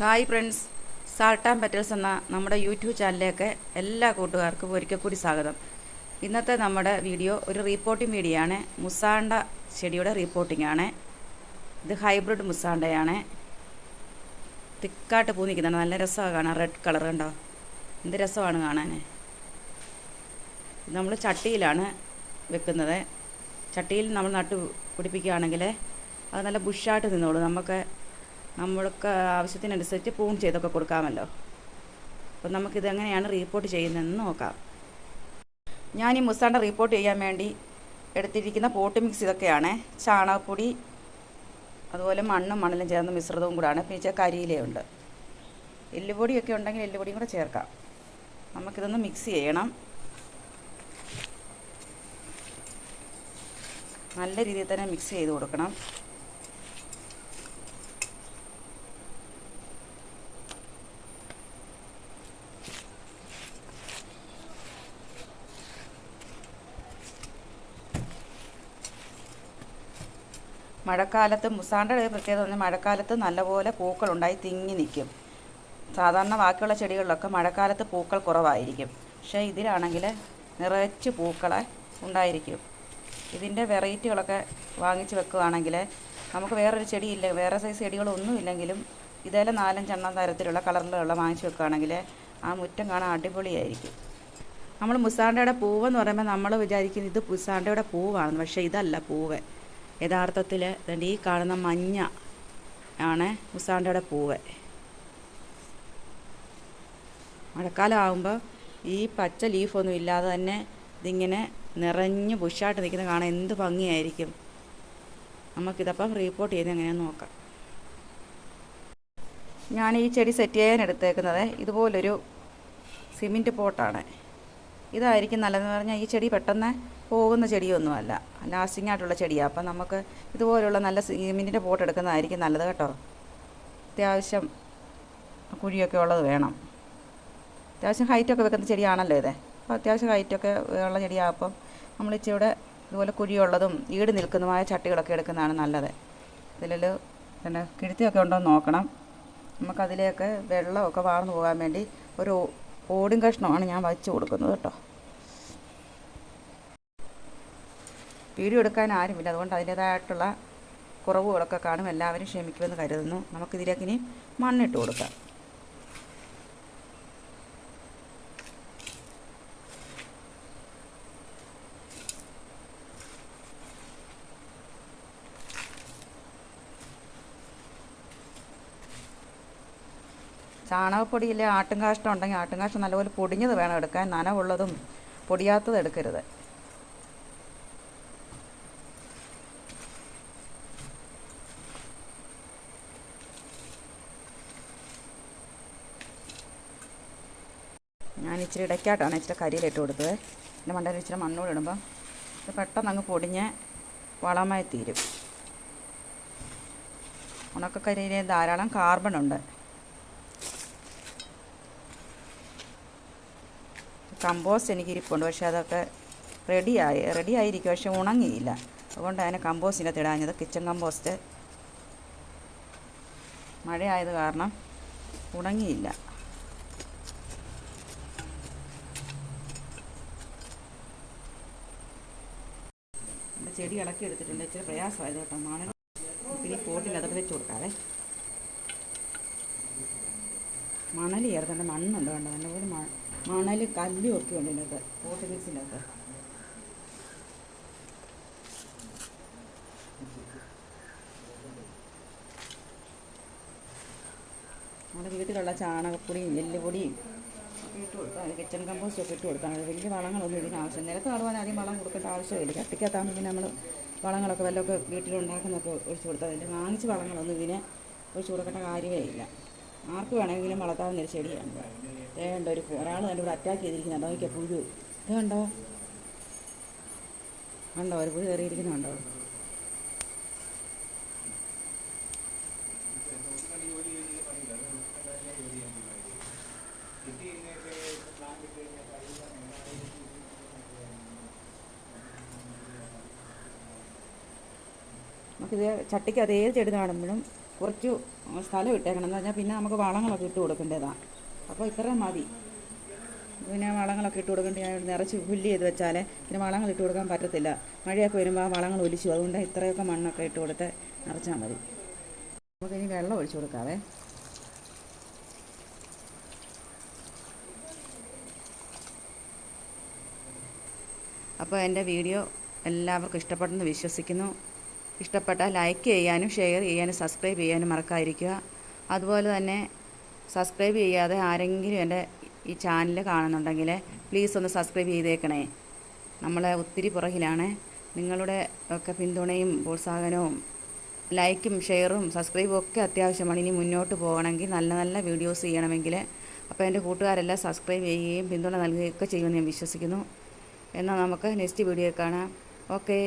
Hi friends. Salt and petals എന്ന നമ്മുടെ YouTube ചാനലിലേക്ക് എല്ലാ കൂട്ടുകാർക്കും ഒരിക്കൽ കൂടി സ്വാഗതം. ഇന്നത്തെ നമ്മുടെ വീഡിയോ ഒരു റീപ്പോർട്ടിംഗ് വീഡിയോ ആണ്. മുസാണ്ട ചെടിയുടെ റീപ്പോർട്ടിംഗ് ആണ്. ഇത് ഹൈബ്രിഡ് മുസാണ്ടയാണ്. തിക്കായിട്ട് പൂ നിൽക്കുന്നുണ്ട്. നല്ല രസമാണ് കാണാൻ. റെഡ് കളർ കണ്ടോ? എന്ത് രസമാണ് കാണാൻ. നമ്മൾ ചട്ടിയിലാണ് വെക്കുന്നത്. ചട്ടിയിൽ നമ്മൾ നട്ട് പിടിപ്പിക്കുകയാണെങ്കിൽ അത് നല്ല ബുഷായിട്ട് നിന്നോളൂ. നമുക്ക് നമ്മൾക്ക് ആവശ്യത്തിനനുസരിച്ച് പൂൺ ചെയ്തൊക്കെ കൊടുക്കാമല്ലോ. അപ്പം നമുക്കിത് എങ്ങനെയാണ് റീപ്പോർട്ട് ചെയ്യുന്നതെന്ന് നോക്കാം. ഞാൻ ഈ മുസാണ്ട റിപ്പോർട്ട് ചെയ്യാൻ വേണ്ടി എടുത്തിരിക്കുന്ന പോട്ട് മിക്സ് ഇതൊക്കെയാണ്. ചാണകപ്പൊടി അതുപോലെ മണ്ണും മണലും ചേർന്ന മിശ്രിതവും കൂടാണ്. പിന്നെ കരിയിലയുണ്ട്. എല്ലുപൊടിയൊക്കെ ഉണ്ടെങ്കിൽ എല്ലുപൊടിയും കൂടെ ചേർക്കാം. നമുക്കിതൊന്ന് മിക്സ് ചെയ്യണം. നല്ല രീതിയിൽ തന്നെ മിക്സ് ചെയ്ത് കൊടുക്കണം. മഴക്കാലത്ത് മുസാണ്ട ഒരു പ്രത്യേകത പറഞ്ഞാൽ മഴക്കാലത്ത് നല്ലപോലെ പൂക്കളുണ്ടായി തിങ്ങി നിൽക്കും. സാധാരണ ബാക്കിയുള്ള ചെടികളിലൊക്കെ മഴക്കാലത്ത് പൂക്കൾ കുറവായിരിക്കും. പക്ഷേ ഇതിലാണെങ്കിൽ നിറച്ച് പൂക്കളെ ഉണ്ടായിരിക്കും. ഇതിന്റെ വെറൈറ്റികളൊക്കെ വാങ്ങിച്ച് വെക്കുകയാണെങ്കിൽ നമുക്ക് വേറൊരു ചെടിയില്ല വേറെ സൈസ് ചെടികളൊന്നും ഇല്ലെങ്കിലും ഇതേലെ നാലഞ്ചെണ്ണം തരത്തിലുള്ള കളറിലുള്ള വാങ്ങിച്ച് വെക്കുകയാണെങ്കിൽ ആ മുറ്റം കാണാൻ അടിപൊളിയായിരിക്കും. നമ്മൾ മുസാണ്ടയുടെ പൂവെന്ന് പറയുമ്പോൾ നമ്മൾ വിചാരിക്കുന്നത് ഇത് മുസാണ്ടയുടെ പൂവാണെന്ന് പക്ഷേ ഇതല്ല പൂവ്. യഥാർത്ഥത്തിൽ ഈ കാണുന്ന മഞ്ഞ ആണ് മുസാണ്ടയുടെ പൂവ്. മഴക്കാലം ആകുമ്പോൾ ഈ പച്ച ലീഫൊന്നും ഇല്ലാതെ തന്നെ ഇതിങ്ങനെ നിറഞ്ഞ് ബുഷായിട്ട് നിൽക്കുന്ന കാണാൻ എന്ത് ഭംഗിയായിരിക്കും. നമുക്കിതപ്പം റീപ്പോർട്ട് ചെയ്ത് എങ്ങനെയാന്ന് നോക്കാം. ഞാൻ ഈ ചെടി സെറ്റ് ചെയ്യാൻ എടുത്തേക്കുന്നത് ഇതുപോലൊരു സിമെന്റ് പോട്ടാണ്. ഇതായിരിക്കും നല്ലതെന്ന് പറഞ്ഞാൽ ഈ ചെടി പെട്ടെന്ന് പോകുന്ന ചെടിയൊന്നുമല്ല. ലാസ്റ്റിംഗ് ആയിട്ടുള്ള ചെടിയാണ് അപ്പം നമുക്ക് ഇതുപോലുള്ള നല്ല സിമിന്റെ പോട്ട് എടുക്കുന്നതായിരിക്കും നല്ലത് കേട്ടോ. അത്യാവശ്യം കുഴിയൊക്കെ ഉള്ളത് വേണം. അത്യാവശ്യം ഹൈറ്റൊക്കെ വെക്കുന്ന ചെടിയാണല്ലോ ഇത്. അപ്പോൾ അത്യാവശ്യം ഹൈറ്റൊക്കെ ഉള്ള ചെടിയാകുമ്പം നമ്മൾ ഇച്ചിവിടെ ഇതുപോലെ കുഴിയുള്ളതും ഈട് നിൽക്കുന്നതുമായ ചട്ടികളൊക്കെ എടുക്കുന്നതാണ് നല്ലത്. ഇതിൽ പിന്നെ കിഴുത്തിയൊക്കെ ഉണ്ടോ എന്ന് നോക്കണം. നമുക്കതിലേക്ക് വെള്ളമൊക്കെ വാർന്നു പോകാൻ വേണ്ടി ഒരു ഓടും കഷ്ണമാണ് ഞാൻ വച്ച് കൊടുക്കുന്നത് കേട്ടോ. വീഡിയോ എടുക്കാൻ ആരുമില്ല. അതുകൊണ്ട് അതിന്റേതായിട്ടുള്ള കുറവുകളൊക്കെ കാണും. എല്ലാവരും ക്ഷമിക്കുമെന്ന് കരുതുന്നു. നമുക്കിതിലേക്ക് ഇനി മണ്ണിട്ട് കൊടുക്കാം. ചാണകപ്പൊടിയിലെ ആട്ടും കാഷ്ടം ഉണ്ടെങ്കിൽ ആട്ടും കാഷ്ടം നല്ലപോലെ പൊടിഞ്ഞത് വേണം എടുക്കാൻ. നനവുള്ളതും പൊടിയാത്തത് എടുക്കരുത്. ഞാൻ ഇച്ചിരി ഇടയ്ക്കായിട്ടാണ് ഇച്ചിരി കരിയിലിട്ട് കൊടുത്തത്. പിന്നെ മണ്ടയിൽ ഇച്ചിരി മണ്ണൂടെ ഇടുമ്പം ഇത് പെട്ടെന്ന് അങ്ങ് പൊടിഞ്ഞ് വളമായി തീരും. ഉണക്കക്കരിയിൽ ധാരാളം കാർബൺ ഉണ്ട്. കമ്പോസ്റ്റ് എനിക്ക് ഇരിപ്പുണ്ട് പക്ഷേ അതൊക്കെ റെഡിയായി റെഡി ആയിരിക്കും പക്ഷെ ഉണങ്ങിയില്ല. അതുകൊണ്ട് അതിനെ കമ്പോസ്റ്റിന്റെ ഇടാഞ്ഞത് കിച്ചൺ കമ്പോസ്റ്റ് മഴയായത് കാരണം ഉണങ്ങിയില്ല എന്റെ ചെടി ഇളക്കി എടുത്തിട്ടുണ്ട്. ഇച്ചിരി പ്രയാസമായത് കേട്ടോ. മണൽ പിന്നെ പോട്ടിൽ അതൊക്കെ വെച്ച് കൊടുക്കാതെ മണൽ ചേർത്തുണ്ട് മണ്ണുണ്ട് വേണ്ട നല്ലപോലെ മണൽ കല്ലും ഒക്കെ ഉണ്ട് ഇതിനകത്ത്. പോട്ട് മിക്സിനകത്ത്. നമ്മുടെ വീട്ടിലുള്ള ചാണകപ്പൊടിയും എല്ലുപൊടിയും ഒക്കെ ഇട്ട് കൊടുക്കാം. കിച്ചൺ കമ്പോസ്റ്റ് ഒക്കെ ഇട്ട് കൊടുക്കാം. വലിയ വളങ്ങളൊന്നും ഇതിന് ആവശ്യം നിലത്ത് നടുവാൻ ആദ്യം വളം കൊടുക്കേണ്ട ആവശ്യമില്ല. ചട്ടിക്കകത്താകുമ്പോൾ പിന്നെ നമ്മൾ വളങ്ങളൊക്കെ വല്ലതൊക്കെ വീട്ടിലുണ്ടാക്കുന്നൊക്കെ ഒഴിച്ചു കൊടുത്താൽ അതിന്റെ വാങ്ങിച്ച് വളങ്ങളൊന്നും ഇതിനെ ഒഴിച്ചു കൊടുക്കേണ്ട കാര്യമേ ഇല്ല. ആർക്ക് വേണമെങ്കിലും വളർത്താവുന്ന ഒരു ചെടിയാണ്. വേണ്ട ഒരു ഒരാൾ എന്റെ ഇവിടെ അറ്റാക്ക് ചെയ്തിരിക്കുന്നുണ്ടോ. നോക്കിയാൽ പുഴു. ഇത് കണ്ടോ? കണ്ടോ ഒരു പുഴു കയറിയിരിക്കുന്നുണ്ടോ? നമുക്കിത് ചട്ടിക്ക് അതേ ചെടി കാണുമ്പോഴും കുറച്ച് സ്ഥലം ഇട്ടേക്കണം. എന്ന് പറഞ്ഞാൽ പിന്നെ നമുക്ക് വളങ്ങളൊക്കെ ഇട്ട് കൊടുക്കേണ്ടതാണ് അപ്പോൾ ഇത്രയും മതി. പിന്നെ വളങ്ങളൊക്കെ ഇട്ട് കൊടുക്കേണ്ടി ഞാൻ നിറച്ച് പുല്ല് ചെയ്ത് വെച്ചാൽ പിന്നെ വളങ്ങൾ ഇട്ട് കൊടുക്കാൻ പറ്റത്തില്ല. മഴയൊക്കെ വരുമ്പോൾ ആ വളങ്ങൾ ഒലിച്ചു. അതുകൊണ്ട് ഇത്രയൊക്കെ മണ്ണൊക്കെ ഇട്ട് കൊടുത്ത് നിറച്ചാൽ മതി. നമുക്കിനി വെള്ളം ഒഴിച്ചു കൊടുക്കാവേ. അപ്പോൾ എന്റെ വീഡിയോ എല്ലാവർക്കും ഇഷ്ടപ്പെട്ടെന്ന് വിശ്വസിക്കുന്നു. ഇഷ്ടപ്പെട്ടാൽ ലൈക്ക് ചെയ്യാനും ഷെയർ ചെയ്യാനും സബ്സ്ക്രൈബ് ചെയ്യാനും മറക്കാതിരിക്കുക. അതുപോലെ തന്നെ സബ്സ്ക്രൈബ് ചെയ്യാതെ ആരെങ്കിലും എന്റെ ഈ ചാനൽ കാണുന്നുണ്ടെങ്കിൽ പ്ലീസ് ഒന്ന് സബ്സ്ക്രൈബ് ചെയ്തേക്കണേ. നമ്മളെ ഒത്തിരി പുറകിലാണ്. നിങ്ങളുടെ ഒക്കെ പിന്തുണയും പ്രോത്സാഹനവും ലൈക്കും ഷെയറും സബ്സ്ക്രൈബും ഒക്കെ അത്യാവശ്യമാണ്. ഇനി മുന്നോട്ട് പോകണമെങ്കിൽ നല്ല നല്ല വീഡിയോസ് ചെയ്യണമെങ്കിൽ അപ്പോൾ എന്റെ കൂട്ടുകാരെല്ലാം സബ്സ്ക്രൈബ് ചെയ്യുകയും പിന്തുണ നൽകുകയൊക്കെ ചെയ്യുമെന്ന് ഞാൻ വിശ്വസിക്കുന്നു. എന്നാൽ നമുക്ക് നെക്സ്റ്റ് വീഡിയോ കാണാം. ഓക്കേ